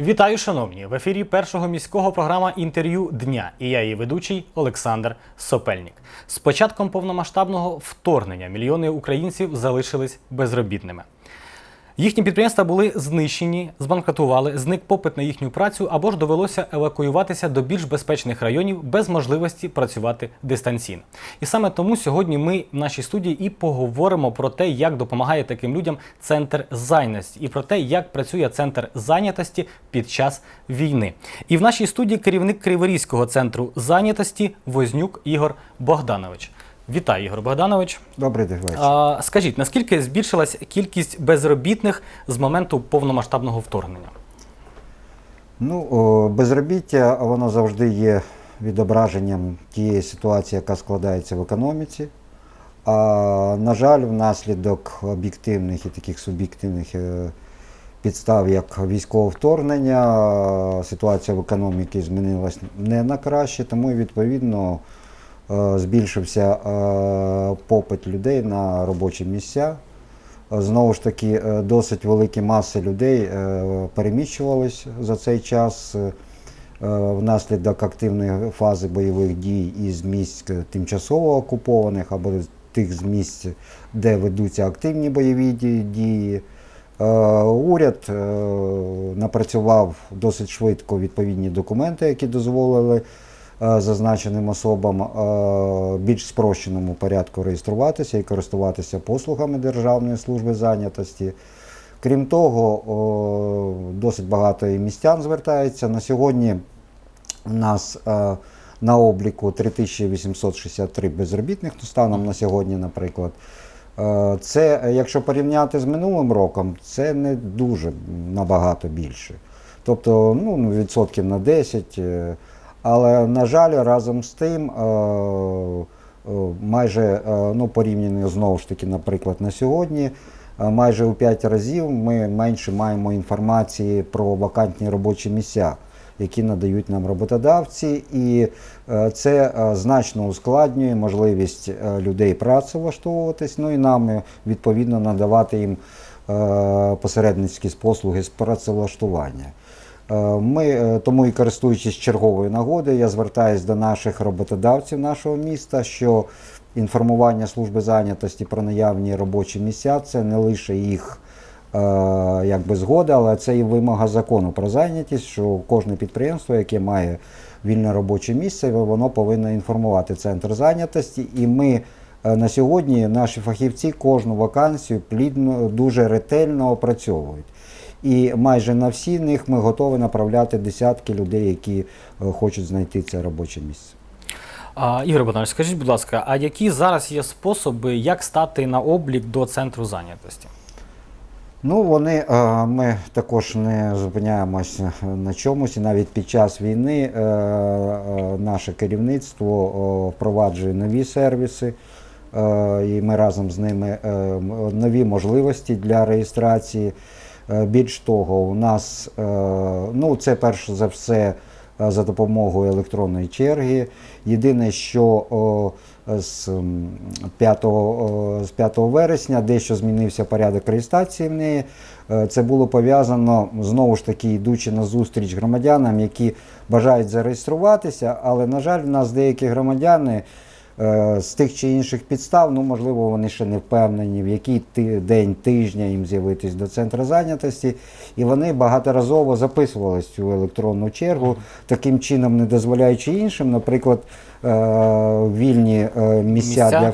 Вітаю, шановні! В ефірі першого міського програма інтерв'ю дня. І я її ведучий Олександр Сопельник. З початком повномасштабного вторгнення мільйони українців залишились безробітними. Їхні підприємства були знищені, збанкрутували, зник попит на їхню працю або ж довелося евакуюватися до більш безпечних районів без можливості працювати дистанційно. І саме тому сьогодні ми в нашій студії і поговоримо про те, як допомагає таким людям центр зайнятості, і про те, як працює центр зайнятості під час війни. І в нашій студії керівник Криворізького центру зайнятості Вознюк Ігор Богданович. Вітаю, Ігор Богданович. Добрий день. А, скажіть, наскільки збільшилась кількість безробітних з моменту повномасштабного вторгнення? Ну, о, безробіття воно завжди є відображенням тієї ситуації, яка складається в економіці. А на жаль, внаслідок об'єктивних і таких суб'єктивних е, підстав, як військове вторгнення, ситуація в економіці змінилась не на краще, тому і відповідно збільшився е, попит людей на робочі місця. Е, Знову ж таки, е, досить великі маси людей е, переміщувались за цей час е, е, внаслідок активної фази бойових дій із місць е, тимчасово окупованих або тих з місць, де ведуться активні бойові дії. Е, Уряд е, напрацював досить швидко відповідні документи, які дозволили е, зазначеним особам е, більш спрощеному порядку реєструватися і користуватися послугами Державної служби зайнятості. Крім того, досить багато і містян звертається. На сьогодні у нас е, на обліку 3863 безробітних, ну, станом на сьогодні, наприклад. Е, Це, е, якщо порівняти з минулим роком, це не дуже набагато більше. Тобто ну, ну, відсотків на 10. Але, на жаль, разом з тим, е, е, майже е, ну, порівняно знову ж таки, наприклад, на сьогодні, майже у 5 разів ми менше маємо інформації про вакантні робочі місця, які надають нам роботодавці, і це значно ускладнює можливість людей працевлаштовуватись, ну і нам відповідно надавати їм посередницькі послуги з працевлаштування. Е, Ми е, тому і користуючись черговою нагодою, я звертаюся до наших роботодавців нашого міста, що інформування служби зайнятості про наявні робочі місця це не лише їх е, якби згода, але це і вимога закону про зайнятість, що кожне підприємство, яке має вільне робоче місце, воно повинно інформувати центр зайнятості. І ми на сьогодні наші фахівці кожну вакансію плідно дуже ретельно опрацьовують. І майже на всі них ми готові направляти десятки людей, які е, хочуть знайти це робоче місце. А, Ігор Богданович, скажіть, будь ласка, а які зараз є способи, як стати на облік до центру зайнятості? Ну, вони е, ми також не зупиняємося на чомусь, і навіть під час війни е, наше керівництво впроваджує нові сервіси, і ми разом з ними нові можливості для реєстрації. Е, Більш того, у нас е, ну, це перш за все е, за допомогою електронної черги. Єдине, що з 5, з 5 вересня дещо змінився порядок реєстрації в неї. Це було пов'язано знову ж таки, йдучи на зустріч громадянам, які бажають зареєструватися, але, на жаль, в нас деякі громадяни з тих чи інших підстав, ну можливо, вони ще не впевнені, в який ти- день тижня їм з'явитись до центру зайнятості, і вони багаторазово записувались в цю електронну чергу, таким чином не дозволяючи іншим, наприклад, е, вільні е, місця, Місця? для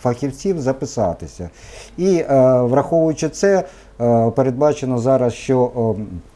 фахівців записатися. І е, враховуючи це, е, передбачено зараз, що ем, Е,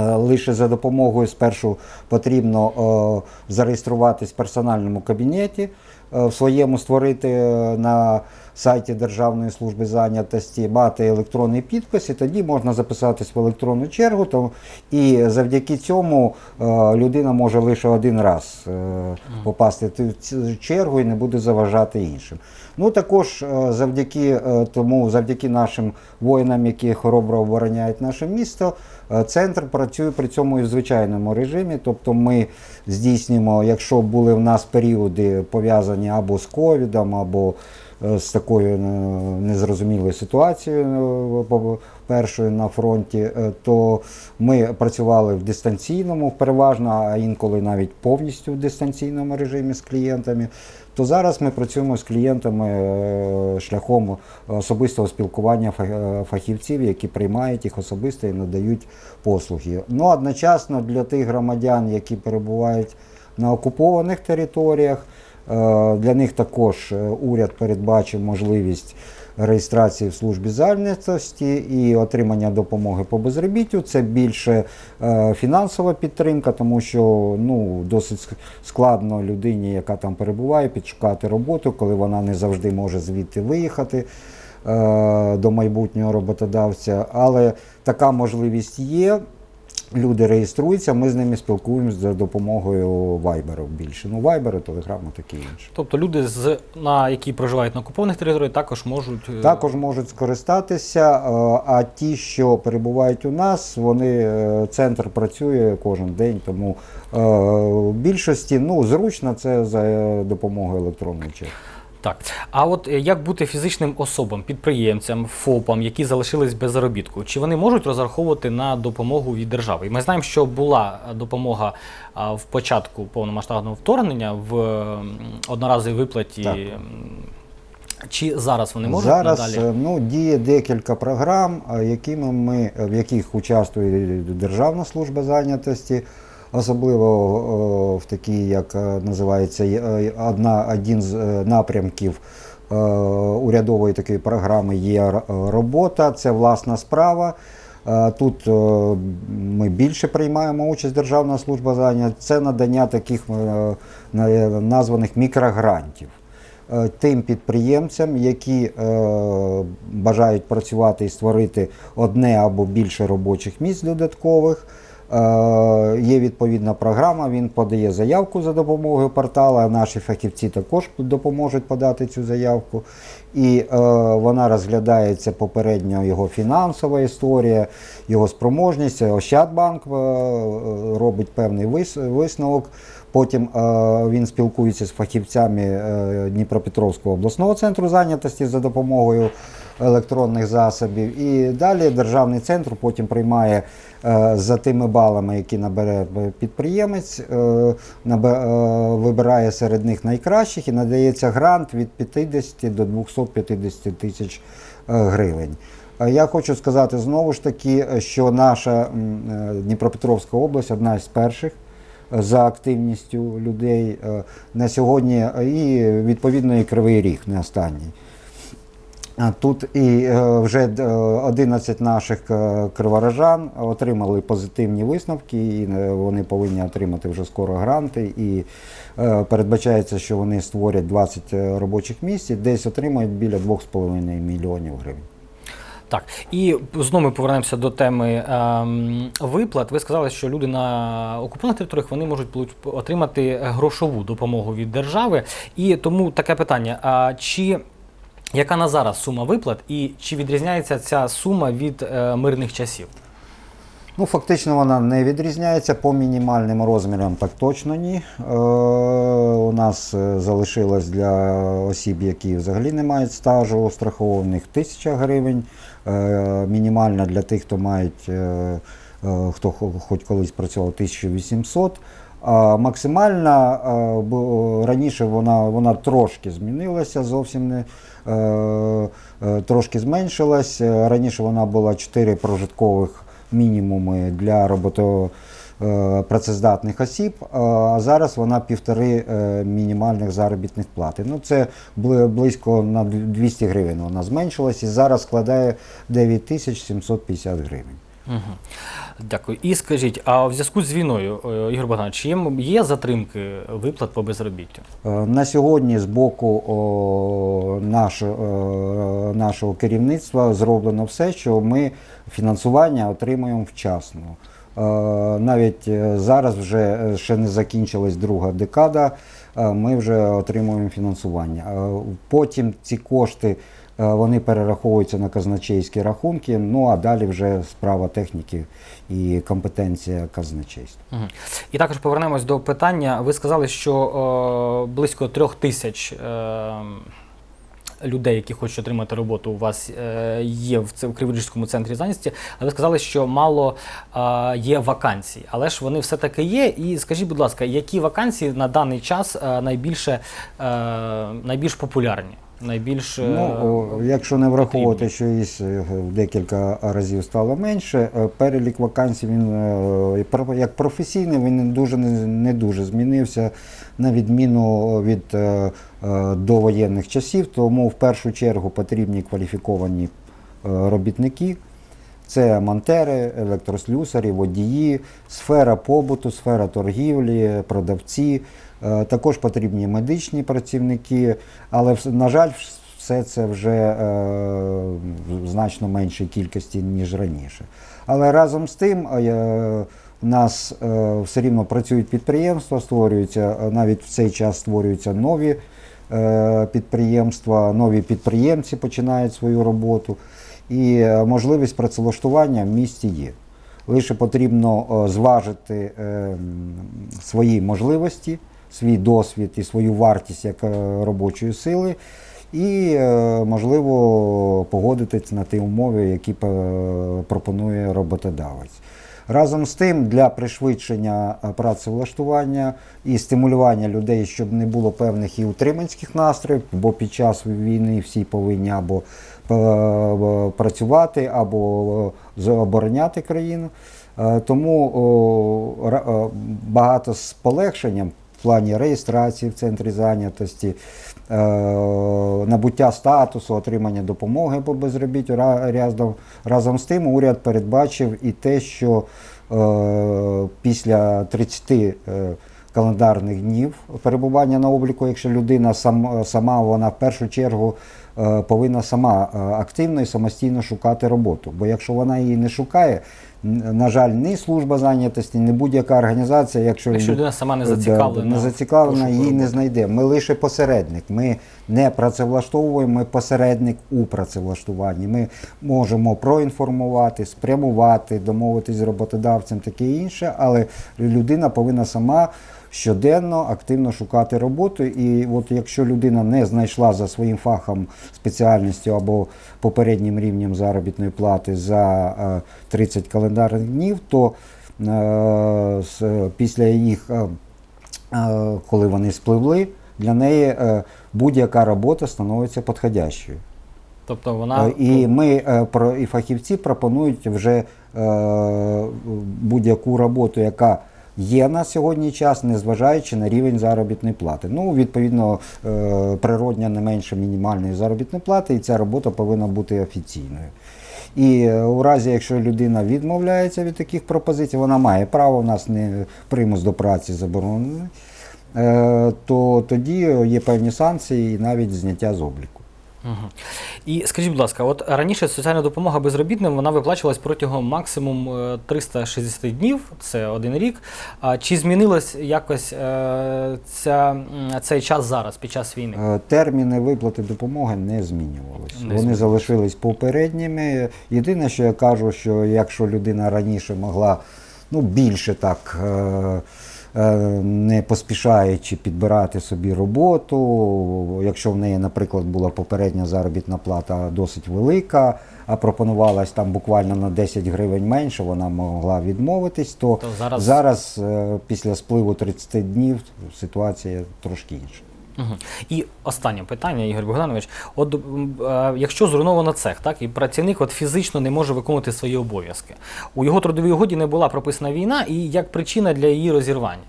Лише за допомогою спершу потрібно е, зареєструватись в персональному кабінеті, е, в своєму створити е, на сайті Державної служби зайнятості, мати електронний підпис, і тоді можна записатись в електронну чергу. То, і завдяки цьому е, людина може лише один раз е, попасти в цю чергу і не буде заважати іншим. Ну також е, завдяки тому, завдяки нашим воїнам, які хоробро обороняють наше місто, центр працює при цьому і в звичайному режимі. Тобто ми здійснюємо, якщо були в нас періоди пов'язані або з ковідом, або е, з такою е, незрозумілою ситуацією е, першою на фронті, то ми працювали в дистанційному переважно, а інколи навіть повністю в дистанційному режимі з клієнтами. То зараз ми працюємо з клієнтами е, шляхом особистого спілкування е, фахівців, які приймають їх особисто і надають послуги. Ну одночасно для тих громадян, які перебувають на окупованих територіях, е, для них також уряд передбачив можливість реєстрації в службі зайнятості і отримання допомоги по безробіттю. Це більше е, фінансова підтримка, тому що ну, досить складно людині, яка там перебуває, підшукати роботу, коли вона не завжди може звідти виїхати е, до майбутнього роботодавця. Але така можливість є. Люди реєструються, ми з ними спілкуємося за допомогою вайберу більше. Ну, вайбери, телеграми, таке інше. Тобто люди, з, на, які проживають на окупованих територіях, також можуть. е, Також можуть скористатися, е, а ті, що перебувають у нас, вони е, центр працює кожен день, тому в більшості ну, зручно це за допомогою електронної черги. Так. А от е, як бути фізичним особам, підприємцям, ФОПам, які залишились без заробітку? Чи вони можуть розраховувати на допомогу від держави? І Ми знаємо, що була е, допомога в початку повномасштабного вторгнення в одноразовій виплаті. Так. Чи зараз вони можуть Зараз надалі? е, ну, діє декілька програм, якими ми, в яких участвує Державна служба зайнятості, особливо е, в такій, як е, називається, е, одна, один з напрямків урядової такої програми є робота, це власна справа. Тут ми більше приймаємо участь Державна служба зайнятості. Це надання таких названих мікрогрантів тим підприємцям, які бажають працювати і створити одне або більше робочих місць додаткових. Е, є відповідна програма, він подає заявку за допомогою порталу, а наші фахівці також допоможуть подати цю заявку. І е, вона розглядається попередньо його фінансова історія, його спроможність. Ощадбанк е, е, робить певний вис- висновок. Потім е, він спілкується з фахівцями е, Дніпропетровського обласного центру зайнятості за допомогою електронних засобів. І далі державний центр потім приймає е, за тими балами, які набере підприємець, вибирає серед них найкращих і надається грант від 50 до 250 тисяч гривень. Я хочу сказати знову ж таки, що наша Дніпропетровська область одна з перших за активністю людей е, на сьогодні, е, і відповідно і Кривий Ріг не останній. Тут і е, вже е, 11 наших криворожан отримали позитивні висновки, і вони повинні отримати вже скоро гранти. І передбачається, що вони створять 20 робочих місць і десь отримають біля 2,5 мільйонів гривень. Так, і знову ми повернемося до теми ем, виплат. Ви сказали, що люди на окупованих територіях вони можуть отримати грошову допомогу від держави. І тому таке питання: а чи яка на зараз сума виплат, і чи відрізняється ця сума від е, мирних часів? Ну, фактично вона не відрізняється по мінімальним розмірам, так точно ні. Е, у нас е, залишилось для осіб, які взагалі не мають стажу страхованих, 1000 гривень. Е, мінімальна для тих, хто мають, е, е, хто хоч колись працював 1800. А максимальна раніше вона, вона трошки змінилася, зовсім не трошки зменшилась. Раніше вона була 4 прожиткових мінімуми для робото, е, працездатних осіб, е, а зараз вона півтори е, мінімальних заробітних плати. Ну, це близько на 200 гривень вона зменшилась і зараз складає 9750 гривень. Угу. Дякую. І скажіть, а в зв'язку з війною, е, Ігор Богданович, чи є, затримки виплат по безробіттю? Е, На сьогодні з боку о, наш, е, нашого керівництва зроблено все, що ми фінансування отримуємо вчасно. Е, Навіть е, зараз вже е, ще не закінчилась друга декада, ми вже отримуємо фінансування. Потім ці кошти вони перераховуються на казначейські рахунки, ну а далі вже справа техніки і компетенція казначейства. І також повернемось до питання. Ви сказали, що е, близько трьох тисяч е, людей, які хочуть отримати роботу, у вас е, є в це Криворіжському центрі зайнятості, але ви сказали, що мало є вакансій, але ж вони все таки є. І скажіть, будь ласка, які вакансії на даний час е, найбільше е, найбільш популярні? Найбільш е, Ну, якщо не враховувати, що їх е, в декілька разів стало менше, е, перелік вакансій він е, як професійний, він дуже не, дуже змінився на відміну від е, е, довоєнних часів. Тому в першу чергу потрібні кваліфіковані е, робітники. Це монтери, електрослюсарі, водії, сфера побуту, сфера торгівлі, продавці. Е, Також потрібні медичні працівники, але на жаль, все це вже е, в значно меншій кількості, ніж раніше. Але разом з тим е, у нас все рівно працюють підприємства, створюються навіть в цей час створюються нові підприємства, нові підприємці починають свою роботу. І е, можливість працевлаштування в місті є. Лише потрібно е, зважити е, свої можливості, свій досвід і свою вартість як робочої сили, і, можливо, погодитись на ті умови, які пропонує роботодавець. Разом з тим, для пришвидшення працевлаштування і стимулювання людей, щоб не було певних і утриманських настроїв, бо під час війни всі повинні або працювати, або е, обороняти країну. Е, Тому е, багато з полегшенням в плані реєстрації в центрі зайнятості, е, набуття статусу, отримання допомоги по безробіттю. Разом, з тим уряд передбачив і те, що е, після 30 е, календарних днів перебування на обліку, якщо людина сам, сама вона в першу чергу е, повинна сама е, активно і самостійно шукати роботу. Бо якщо вона її не шукає, на жаль, ні служба зайнятості, ні будь-яка організація, якщо, Якщо людина сама не зацікавлена не зацікавлена, її не знайде. Ми лише посередник. Ми не працевлаштовуємо, ми посередник у працевлаштуванні. Ми можемо проінформувати, спрямувати, домовитись з роботодавцем, таке інше, але людина повинна сама. Щоденно активно шукати роботу, і от якщо людина не знайшла за своїм фахом, спеціальністю або попереднім рівнем заробітної плати за е, 30 календарних днів, то е, після їх е, е, коли вони спливли, для неї е, будь-яка робота становиться підходящою. Тобто вона Е, І ми е, і фахівці пропонують вже е, будь-яку роботу, яка є на сьогодні час, незважаючи на рівень заробітної плати. Ну, відповідно, е, природня не менше мінімальної заробітної плати, і ця робота повинна бути офіційною. І е, у разі, якщо людина відмовляється від таких пропозицій, вона має право, у нас не примус до праці заборонений, е, то тоді є певні санкції і навіть зняття з обліку. І скажіть, будь ласка, от раніше соціальна допомога безробітним вона виплачувалась протягом максимум е, 360 днів, це один рік. А чи змінилось якось е, ця, цей час зараз під час війни? Е, Терміни виплати допомоги не змінювалися. Вони змінювалися. залишились попередніми. Єдине, що я кажу, що якщо людина раніше могла ну, більше так. е, е, Не поспішаючи підбирати собі роботу, якщо в неї, наприклад, була попередня заробітна плата досить велика, а пропонувалась там буквально на 10 гривень менше, вона могла відмовитись, то, То зараз- зараз е, після спливу 30 днів ситуація трошки інша. Мгм. І останнє питання, Ігор Богданович. От е, якщо зруйновано цех, так і працівник от фізично не може виконувати свої обов'язки. У його трудовій угоді не була прописана війна і як причина для її розірвання.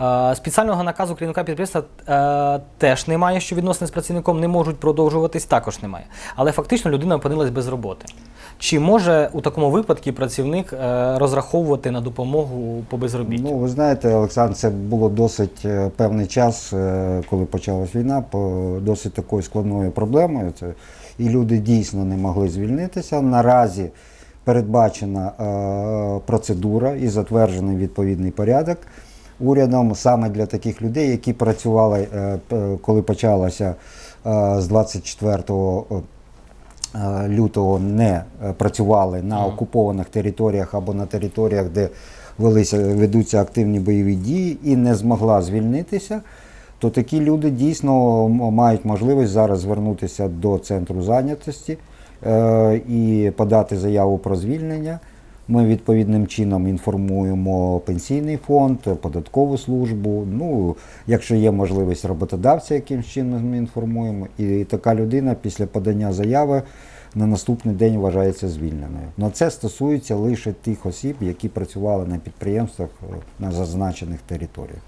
Е, Спеціального наказу керівника підприємства е, теж немає, що відносини з працівником не можуть продовжуватись, також немає. Але фактично людина опинилась без роботи. Чи може у такому випадку працівник е, розраховувати на допомогу по безробіттю? Ну, ви знаєте, Олександр, це було досить е, певний час, е, коли почалась війна, по досить такою складною проблемою. Це, і люди дійсно не могли звільнитися. Наразі передбачена процедура і затверджений відповідний порядок урядом саме для таких людей, які працювали, коли почалася з 24 е, лютого не е, працювали на окупованих територіях або на територіях, де велися, ведуться активні бойові дії, і не змогла звільнитися, то такі люди дійсно мають можливість зараз звернутися до центру зайнятості е, і подати заяву про звільнення. Ми відповідним чином інформуємо пенсійний фонд, податкову службу. Ну, якщо є можливість роботодавця, яким чином ми інформуємо. І така людина після подання заяви на наступний день вважається звільненою. Но це стосується лише тих осіб, які працювали на підприємствах е, на зазначених територіях.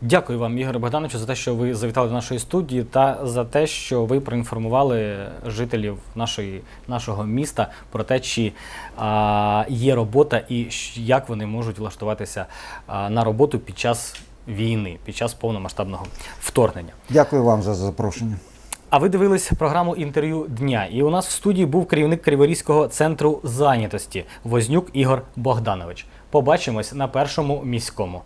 Дякую вам, Ігор Богдановичу, за те, що ви завітали до нашої студії, та за те, що ви проінформували жителів нашої, нашого міста про те, чи а, є робота і як вони можуть влаштуватися а, на роботу під час війни, під час повномасштабного вторгнення. Дякую вам за запрошення. А ви дивились програму інтерв'ю дня, і у нас в студії був керівник Криворізького центру зайнятості Вознюк Ігор Богданович. Побачимось на першому міському.